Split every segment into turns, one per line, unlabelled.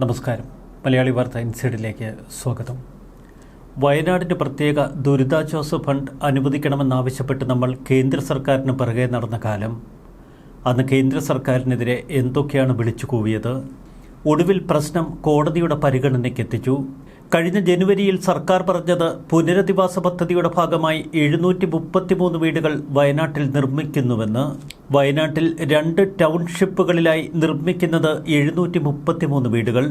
നമസ്കാരം. മലയാളി വാർത്ത ഇൻസൈഡിലേക്ക് സ്വാഗതം. വയനാടിന്റെ പ്രത്യേക ദുരിതാശ്വാസ ഫണ്ട് അനുവദിക്കണമെന്നാവശ്യപ്പെട്ട് നമ്മൾ കേന്ദ്ര സർക്കാരിന് പിറകെ നടന്ന കാലം. അന്ന് കേന്ദ്ര സർക്കാരിനെതിരെ എന്തൊക്കെയാണ് വിളിച്ചു കൂവിയത്? ഒടുവിൽ പ്രശ്നം കോടതിയുടെ പരിഗണനയ്ക്കെത്തിച്ചു കഴിഞ്ഞ ജനുവരിയിൽ സർക്കാർ പറഞ്ഞത് പുനരധിവാസ പദ്ധതിയുടെ ഭാഗമായി എഴുന്നൂറ്റി മുപ്പത്തിമൂന്ന് വീടുകൾ വയനാട്ടിൽ നിർമ്മിക്കുന്നുവെന്ന്. വയനാട്ടിൽ രണ്ട് ടൗൺഷിപ്പുകളിലായി നിർമ്മിക്കുന്നത് എഴുന്നൂറ്റി മുപ്പത്തിമൂന്ന് വീടുകൾ.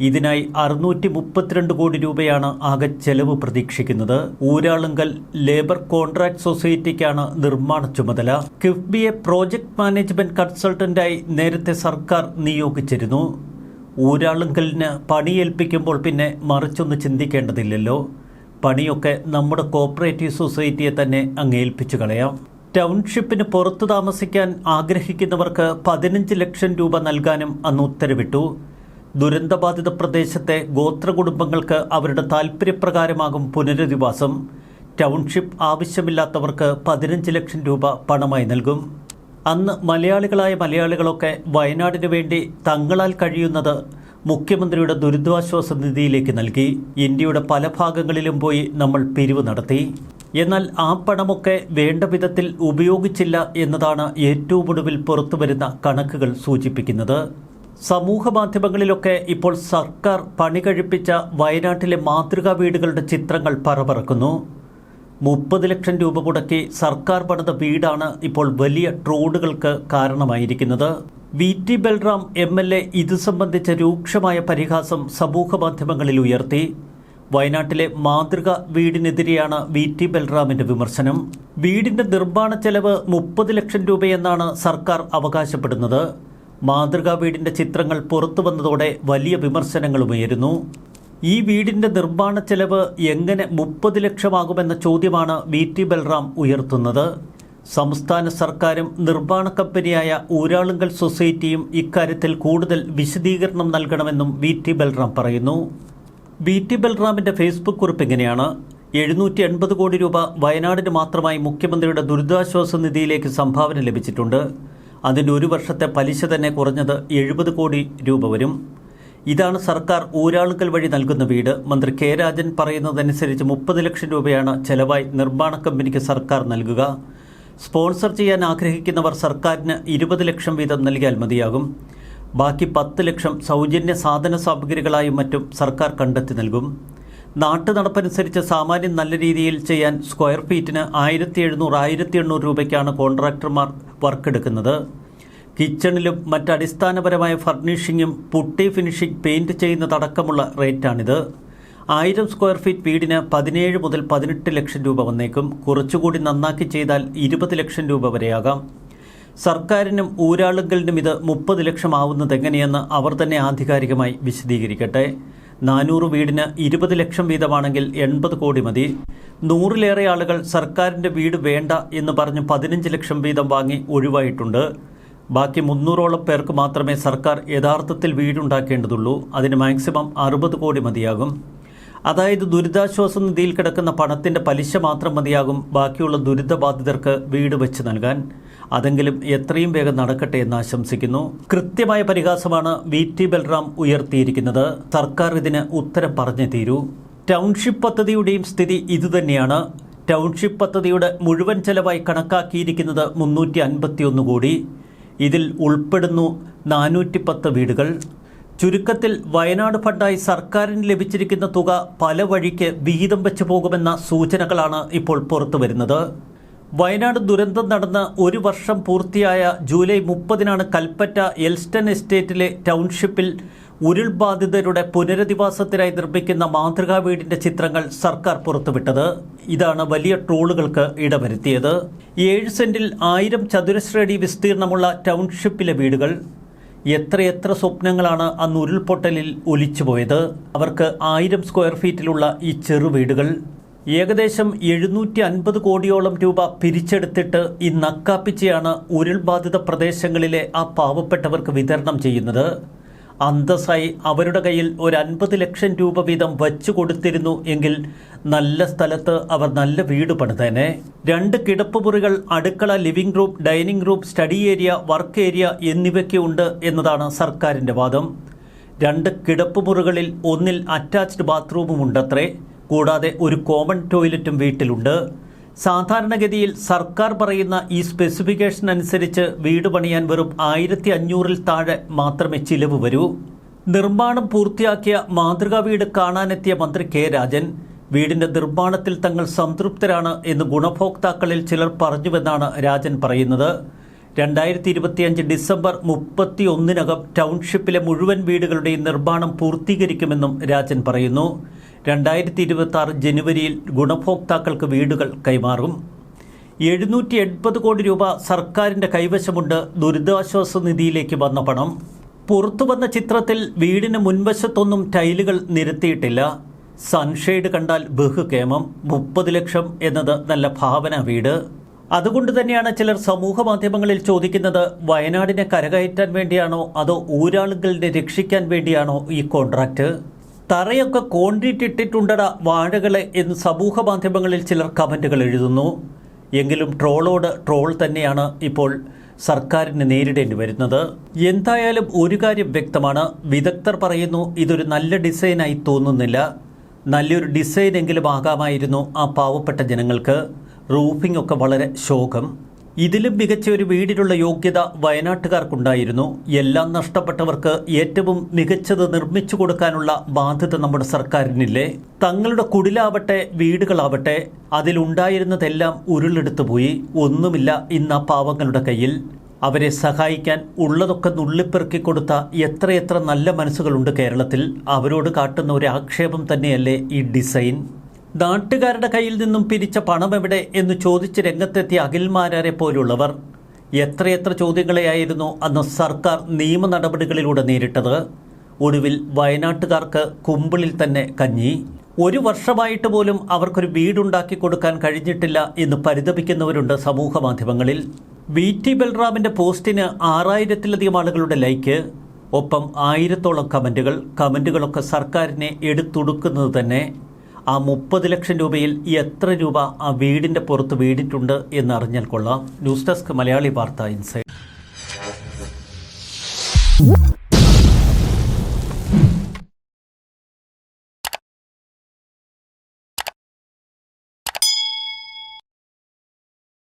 ഇതിനായി അറുന്നൂറ്റി മുപ്പത്തിരണ്ട് കോടി രൂപയാണ് ആകെ ചെലവ് പ്രതീക്ഷിക്കുന്നത്. ഊരാളുങ്കൽ ലേബർ കോൺട്രാക്ട് സൊസൈറ്റിക്കാണ് നിർമ്മാണ ചുമതല. കിഫ്ബിയെ പ്രോജക്ട് മാനേജ്മെന്റ് കൺസൾട്ടന്റായി നേരത്തെ സർക്കാർ നിയോഗിച്ചിരുന്നു. ഊരാളുങ്കലിന് പണിയേൽപ്പിക്കുമ്പോൾ പിന്നെ മറിച്ചൊന്ന് ചിന്തിക്കേണ്ടതില്ലല്ലോ. പണിയൊക്കെ നമ്മുടെ കോപ്പറേറ്റീവ് സൊസൈറ്റിയെ തന്നെ അങ്ങ് ഏൽപ്പിച്ചു കളയാം. ടൗൺഷിപ്പിന് പുറത്തു താമസിക്കാൻ ആഗ്രഹിക്കുന്നവർക്ക് പതിനഞ്ച് ലക്ഷം രൂപ നൽകാനും അന്ന് ഉത്തരവിട്ടു. ദുരന്തബാധിത പ്രദേശത്തെ ഗോത്ര കുടുംബങ്ങൾക്ക് അവരുടെ താൽപ്പര്യപ്രകാരമാകും പുനരധിവാസം. ടൗൺഷിപ്പ് ആവശ്യമില്ലാത്തവർക്ക് പതിനഞ്ച് ലക്ഷം രൂപ പണമായി നൽകും. അന്ന് മലയാളികളായ മലയാളികളൊക്കെ വയനാടിന് വേണ്ടി തങ്ങളാൽ കഴിയുന്നത് മുഖ്യമന്ത്രിയുടെ ദുരിതാശ്വാസ നിധിയിലേക്ക് നൽകി. ഇന്ത്യയുടെ പല ഭാഗങ്ങളിലും പോയി നമ്മൾ പിരിവ് നടത്തി. എന്നാൽ ആ പണമൊക്കെ വേണ്ട വിധത്തിൽ ഉപയോഗിച്ചില്ല എന്നതാണ് ഏറ്റവും ഒടുവിൽ പുറത്തുവരുന്ന കണക്കുകൾ സൂചിപ്പിക്കുന്നത്. സമൂഹ മാധ്യമങ്ങളിലൊക്കെ ഇപ്പോൾ സർക്കാർ പണി കഴിപ്പിച്ച വയനാട്ടിലെ മാതൃകാ വീടുകളുടെ ചിത്രങ്ങൾ പറപറക്കുന്നു മുപ്പത് ലക്ഷം രൂപ മുടക്കി സർക്കാർ പണിത വീടാണ് ഇപ്പോൾ വലിയ ട്രോളുകൾക്ക് കാരണമായിരിക്കുന്നത്. V T Balram M L A ഇത് സംബന്ധിച്ച രൂക്ഷമായ പരിഹാസം സമൂഹ മാധ്യമങ്ങളിൽ ഉയർത്തി. വയനാട്ടിലെ മാതൃക വീടിനെതിരെയാണ് വി ടി ബൽറാമിന്റെ വിമർശനം. വീടിന്റെ നിർമ്മാണ ചെലവ് മുപ്പത് ലക്ഷം രൂപയെന്നാണ് സർക്കാർ അവകാശപ്പെടുന്നത്. മാതൃകാ വീടിന്റെ ചിത്രങ്ങൾ പുറത്തു വന്നതോടെ വലിയ വിമർശനങ്ങളും ഉയരുന്നു ഈ വീടിന്റെ നിർമ്മാണ ചെലവ് എങ്ങനെ മുപ്പത് ലക്ഷമാകുമെന്ന ചോദ്യമാണ് വി ടി ബൽറാം ഉയർത്തുന്നത്. സംസ്ഥാന സർക്കാരും നിർമ്മാണ കമ്പനിയായ ഊരാളുങ്കൽ സൊസൈറ്റിയും ഇക്കാര്യത്തിൽ കൂടുതൽ വിശദീകരണം നൽകണമെന്നും വി ടി ബൽറാം പറയുന്നു. വി ടി ബൽറാമിന്റെ ഫേസ്ബുക്ക് കുറിപ്പ് ഇങ്ങനെയാണ്. എഴുന്നൂറ്റി എൺപത് കോടി രൂപ വയനാടിന് മാത്രമായി മുഖ്യമന്ത്രിയുടെ ദുരിതാശ്വാസ നിധിയിലേക്ക് സംഭാവന ലഭിച്ചിട്ടുണ്ട്. അതിന്റെ ഒരു വർഷത്തെ പലിശ തന്നെ കുറഞ്ഞത് എഴുപത് കോടി രൂപ വരും. ഇതാണ് സർക്കാർ ഊരാളുക്കൽ വഴി നൽകുന്ന വീട്. മന്ത്രി കെ രാജൻ പറയുന്നതനുസരിച്ച് മുപ്പത് ലക്ഷം രൂപയാണ് ചെലവായി നിർമ്മാണ കമ്പനിക്ക് സർക്കാർ നൽകുക. സ്പോൺസർ ചെയ്യാൻ ആഗ്രഹിക്കുന്നവർ സർക്കാരിന് ഇരുപത് ലക്ഷം വീതം നൽകിയാൽ മതിയാകും. ബാക്കി പത്ത് ലക്ഷം സൗജന്യ സാധന സാമഗ്രികളായും മറ്റും സർക്കാർ കണ്ടെത്തി നൽകും. നാട്ടു നടപ്പനുസരിച്ച് സാമാന്യം നല്ല രീതിയിൽ ചെയ്യാൻ സ്ക്വയർ ഫീറ്റിന് ആയിരത്തി എഴുന്നൂറ് ആയിരത്തി എണ്ണൂറ് രൂപയ്ക്കാണ് കോൺട്രാക്ടർമാർ വർക്ക് എടുക്കുന്നത് കിച്ചണിലും മറ്റ് അടിസ്ഥാനപരമായ ഫർണിഷിങ്ങും പുട്ടി ഫിനിഷിംഗ് പെയിന്റ് ചെയ്യുന്നതടക്കമുള്ള റേറ്റാണിത്. ആയിരം സ്ക്വയർ ഫീറ്റ് വീടിന് പതിനേഴ് മുതൽ പതിനെട്ട് ലക്ഷം രൂപ വന്നേക്കും. കുറച്ചുകൂടി നന്നാക്കി ചെയ്താൽ ഇരുപത് ലക്ഷം രൂപ വരെയാകാം. സർക്കാരിനും ഊരാളുകളിലും ഇത് മുപ്പത് ലക്ഷം ആവുന്നത് എങ്ങനെയെന്ന് അവർ തന്നെ ആധികാരികമായി വിശദീകരിക്കട്ടെ. നാനൂറ് വീടിന് ഇരുപത് ലക്ഷം വീതമാണെങ്കിൽ എൺപത് കോടി മതി. നൂറിലേറെ ആളുകൾ സർക്കാരിന്റെ വീട് വേണ്ട എന്ന് പറഞ്ഞ് പതിനഞ്ച് ലക്ഷം വീതം വാങ്ങി ഒഴിവായിട്ടുണ്ട്. ബാക്കി മുന്നൂറോളം പേർക്ക് മാത്രമേ സർക്കാർ യഥാർത്ഥത്തിൽ വീടുണ്ടാക്കേണ്ടതുള്ളൂ. അതിന് മാക്സിമം അറുപത് കോടി മതിയാകും. അതായത് ദുരിതാശ്വാസ നിധിയിൽ കിടക്കുന്ന പണത്തിന്റെ പലിശ മാത്രം മതിയാകും ബാക്കിയുള്ള ദുരിതബാധിതർക്ക് വീട് വെച്ച് നൽകാൻ. അതെങ്കിലും എത്രയും വേഗം നടക്കട്ടെ എന്ന് ആശംസിക്കുന്നു. കൃത്യമായ പരിഹാസമാണ് വി ടി ബൽറാം ഉയർത്തിയിരിക്കുന്നത്. സർക്കാർ ഇതിന് ഉത്തരം പറഞ്ഞു തീരൂ. ടൗൺഷിപ്പ് പദ്ധതിയുടെയും സ്ഥിതി ഇതുതന്നെയാണ്. ടൗൺഷിപ്പ് പദ്ധതിയുടെ മുഴുവൻ ചെലവായി കണക്കാക്കിയിരിക്കുന്നത് മുന്നൂറ്റി അൻപത്തിയൊന്ന് കോടി. ഇതിൽ ഉൾപ്പെടുന്നു നാനൂറ്റി പത്ത് വീടുകൾ. ചുരുക്കത്തിൽ വയനാട് ഫണ്ടായി സർക്കാരിന് ലഭിച്ചിരിക്കുന്ന തുക പല വഴിക്ക് വിഹിതം വെച്ചു പോകുമെന്ന സൂചനകളാണ് ഇപ്പോൾ പുറത്തു വരുന്നത്. വയനാട് ദുരന്തം നടന്ന ഒരു വർഷം പൂർത്തിയായ ജൂലൈ മുപ്പതിനാണ് കൽപ്പറ്റ എൽസ്റ്റൺ എസ്റ്റേറ്റിലെ ടൗൺഷിപ്പിൽ ഉരുൾബാധിതരുടെ പുനരധിവാസത്തിനായി നിർമ്മിക്കുന്ന മാതൃകാ വീടിന്റെ ചിത്രങ്ങൾ സർക്കാർ പുറത്തുവിട്ടത്. ഇതാണ് വലിയ ട്രോളുകൾക്ക് ഇടവരുത്തിയത്. ഏഴ് സെന്റിൽ ആയിരം ചതുരശ്രടി വിസ്തീർണമുള്ള ടൗൺഷിപ്പിലെ വീടുകൾ. എത്രയെത്ര സ്വപ്നങ്ങളാണ് അന്ന് ഉരുൾപൊട്ടലിൽ ഒലിച്ചുപോയത് അവർക്ക് ആയിരം സ്ക്വയർ ഫീറ്റിലുള്ള ഈ ചെറു വീടുകൾ. ഏകദേശം എഴുന്നൂറ്റി അൻപത് കോടിയോളം രൂപ പിരിച്ചെടുത്തിട്ട് ഈ നക്കാപ്പിച്ചയാണ് ഉരുൾബാധിത പ്രദേശങ്ങളിലെ ആ പാവപ്പെട്ടവർക്ക് വിതരണം ചെയ്യുന്നത്. അന്തസ്സായി അവരുടെ കയ്യിൽ ഒരു അൻപത് ലക്ഷം രൂപ വീതം വച്ചു കൊടുത്തിരുന്നു എങ്കിൽ നല്ല സ്ഥലത്ത് അവർ നല്ല വീട് പണിതേനെ. രണ്ട് കിടപ്പുമുറികൾ അടുക്കള living room dining room study area work area എന്നിവയ്ക്ക് ഉണ്ട് എന്നതാണ് സർക്കാരിന്റെ വാദം. രണ്ട് കിടപ്പുമുറികളിൽ ഒന്നിൽ അറ്റാച്ച്ഡ് ബാത്റൂമും ഉണ്ടത്രേ കൂടാതെ ഒരു കോമൺ ടോയ്ലറ്റും വീട്ടിലുണ്ട്. സാധാരണഗതിയിൽ സർക്കാർ പറയുന്ന ഈ സ്പെസിഫിക്കേഷൻ അനുസരിച്ച് വീട് പണിയാൻ വെറും ആയിരത്തി അഞ്ഞൂറിൽ താഴെ മാത്രമേ ചിലവ് വരൂ. നിർമ്മാണം പൂർത്തിയാക്കിയ മാതൃകാ വീട് കാണാനെത്തിയ മന്ത്രി കെ രാജൻ വീടിന്റെ നിർമ്മാണത്തിൽ തങ്ങൾ സംതൃപ്തരാണ് എന്ന് ഗുണഭോക്താക്കളിൽ ചിലർ പറഞ്ഞുവെന്നാണ് രാജൻ പറയുന്നത്. രണ്ടായിരത്തി ഇരുപത്തിയഞ്ച് ഡിസംബർ മുപ്പത്തി ഒന്നിനകം ടൗൺഷിപ്പിലെ മുഴുവൻ വീടുകളുടെയും നിർമ്മാണം പൂർത്തീകരിക്കുമെന്നും രാജൻ പറയുന്നു. രണ്ടായിരത്തി ഇരുപത്തി ആറ് ജനുവരിയിൽ ഗുണഭോക്താക്കൾക്ക് വീടുകൾ കൈമാറും. എഴുന്നൂറ്റി എൺപത് കോടി രൂപ സർക്കാരിന്റെ കൈവശമുണ്ട് ദുരിതാശ്വാസ നിധിയിലേക്ക് വന്ന പണം. പുറത്തു വന്ന ചിത്രത്തിൽ വീടിന് മുൻവശത്തൊന്നും ടൈലുകൾ നിരത്തിയിട്ടില്ല. സൺഷെയ്ഡ് കണ്ടാൽ ബഹുകേമം മുപ്പത് ലക്ഷം എന്നത് നല്ല ഭാവന വീട്. അതുകൊണ്ട് തന്നെയാണ് ചിലർ സമൂഹ മാധ്യമങ്ങളിൽ ചോദിക്കുന്നത് വയനാടിനെ കരകയറ്റാൻ വേണ്ടിയാണോ അതോ ഊരാളുകളുടെ രക്ഷിക്കാൻ വേണ്ടിയാണോ ഈ കോൺട്രാക്റ്റ് തറയൊക്കെ കോൺക്രീറ്റ് ഇട്ടിട്ടുണ്ടട വാഴകളെ എന്ന് സമൂഹ മാധ്യമങ്ങളിൽ ചിലർ കമന്റുകൾ എഴുതുന്നു. എങ്കിലും ട്രോളോട് ട്രോൾ തന്നെയാണ് ഇപ്പോൾ സർക്കാരിന് നേരിടേണ്ടി വരുന്നത്. എന്തായാലും ഒരു കാര്യം വ്യക്തമാണ്. വിദഗ്ധർ പറയുന്നു ഇതൊരു നല്ല ഡിസൈനായി തോന്നുന്നില്ല. നല്ലൊരു ഡിസൈൻ എങ്കിലും ആകാമായിരുന്നു ആ പാവപ്പെട്ട ജനങ്ങൾക്ക്. റൂഫിംഗ് ഒക്കെ വളരെ ശോകം. ഇതിലും മികച്ച ഒരു വീടിനുള്ള യോഗ്യത വയനാട്ടുകാർക്കുണ്ടായിരുന്നു. എല്ലാം നഷ്ടപ്പെട്ടവർക്ക് ഏറ്റവും മികച്ചത് നിർമ്മിച്ചു കൊടുക്കാനുള്ള ബാധ്യത നമ്മുടെ സർക്കാരിനില്ലേ? തങ്ങളുടെ കുടിലാവട്ടെ വീടുകളാവട്ടെ അതിലുണ്ടായിരുന്നതെല്ലാം ഉരുളെടുത്തു പോയി. ഒന്നുമില്ല ഇന്ന് ആ പാവങ്ങളുടെ കയ്യിൽ. അവരെ സഹായിക്കാൻ ഉള്ളതൊക്കെ നുള്ളിപ്പെറുക്കി കൊടുത്ത എത്രയെത്ര നല്ല മനസ്സുകളുണ്ട് കേരളത്തിൽ. അവരോട് കാട്ടുന്ന ഒരു ആക്ഷേപം തന്നെയല്ലേ ഈ ഡിസൈൻ? നാട്ടുകാരുടെ കയ്യിൽ നിന്നും പിരിച്ച പണം എവിടെ എന്ന് ചോദിച്ച് രംഗത്തെത്തിയ അഖിൽമാരെ പോലുള്ളവർ. എത്രയെത്ര ചോദ്യങ്ങളെയായിരുന്നു അന്ന് സർക്കാർ നിയമ നടപടികളിലൂടെ നേരിട്ടത്. ഒടുവിൽ വയനാട്ടുകാർക്ക് കുമ്പിളിൽ തന്നെ കഞ്ഞി. ഒരു വർഷമായിട്ട് പോലും അവർക്കൊരു വീടുണ്ടാക്കി കൊടുക്കാൻ കഴിഞ്ഞിട്ടില്ല എന്ന് പരിതപിക്കുന്നവരുണ്ട് സമൂഹ മാധ്യമങ്ങളിൽ. വി ടി ബൽറാമിന്റെ പോസ്റ്റിന് ആറായിരത്തിലധികം ആളുകളുടെ ലൈക്ക്. ഒപ്പം ആയിരത്തോളം കമന്റുകൾ. കമന്റുകളൊക്കെ സർക്കാരിനെ എടുത്തുടുക്കുന്നത് തന്നെ. ആ മുപ്പത് ലക്ഷം രൂപയിൽ എത്ര രൂപ ആ വീടിന്റെ പുറത്ത് വീടിട്ടുണ്ട് എന്ന് അറിഞ്ഞാൽ കൊള്ളാം. ന്യൂസ് ഡെസ്ക് മലയാളി വാർത്ത ഇൻസൈഡ്